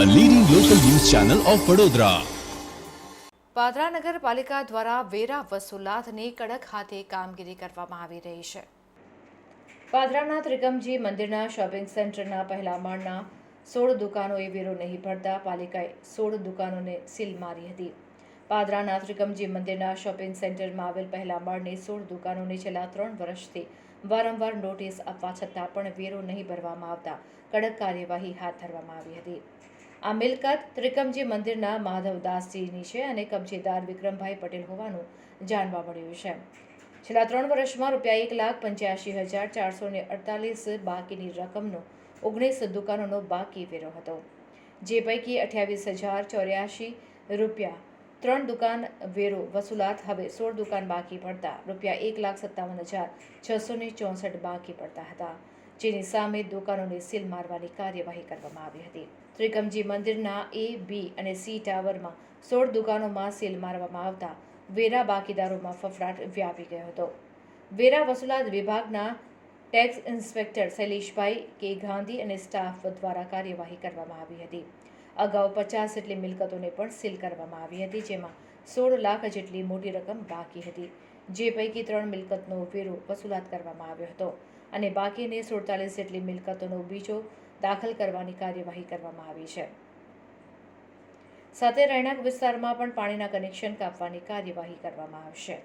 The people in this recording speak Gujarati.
ચેનલ ઓફ વડોદરા પાદરા નગરપાલિકા દ્વારા વેરા વસૂલાતની કડક હાથે કામગીરી કરવામાં આવી રહી છે. પાદરાના ત્રિકમજી મંદિરના શોપિંગ સેન્ટરના પહેલા માળના સોળ દુકાનોએ વેરો નહીં ભરતા પાલિકાએ સોળ દુકાનોને સીલ મારી હતી. પાદરાના ત્રિકમજી મંદિરના શોપિંગ સેન્ટરમાં આવેલ પહેલા માળની સોળ દુકાનોને છેલ્લા ત્રણ વર્ષથી વારંવાર નોટિસ આપવા છતાં પણ વેરો નહીં ભરવામાં આવતા કડક કાર્યવાહી હાથ ધરવામાં આવી હતી. આ મિલકત ત્રિકમજી મંદિરના માધવદાસજીની છે અને કબજેદાર વિક્રમભાઈ પટેલ હોવાનું જાણવા મળ્યું છે. છેલ્લા ત્રણ વર્ષમાં રૂપિયા એક લાખ પંચ્યાસી હજાર ચારસો ને અડતાલીસ બાકીની રકમનો ઓગણીસ દુકાનોનો બાકી વેરો હતો. જે પૈકી અઠ્યાવીસ હજાર ચોર્યાસી રૂપિયા ત્રણ દુકાન વેરો વસૂલાત હવે સોળ દુકાન બાકી પડતા રૂપિયા એક લાખ સત્તાવન હજાર છસો ને ચોસઠ બાકી પડતા હતા. જેની સામે દુકાનોને સીલ મારવાની કાર્યવાહી કરવામાં આવી હતી. ત્રિકમજી મંદિરના એ, બી અને સી ટાવરમાં સોળ દુકાનોમાં સીલ મારવામાં આવતા વેરા બાકીદારોમાં ફફડાટ વ્યાપી ગયો હતો. વેરા વસૂલાત વિભાગના ટેક્સ ઇન્સ્પેક્ટર શૈલેષભાઈ કે ગાંધી અને સ્ટાફ દ્વારા કાર્યવાહી કરવામાં આવી હતી. અગાઉ પચાસ જેટલી મિલકતોને પણ સીલ કરવામાં આવી હતી, જેમાં સોળ લાખ જેટલી મોટી રકમ બાકી હતી. જે પૈકી ત્રણ મિલકતનો વેરો વસૂલાત કરવામાં આવ્યો હતો અને બાકીની સુડતાલીસ જેટલી મિલકતોનો બીજો દાખલ કરવાની કાર્યવાહી કરવામાં આવી છે. સાથે રહેણાંક વિસ્તારમાં પણ પાણીના કનેક્શન કાપવાની કાર્યવાહી કરવામાં આવશે.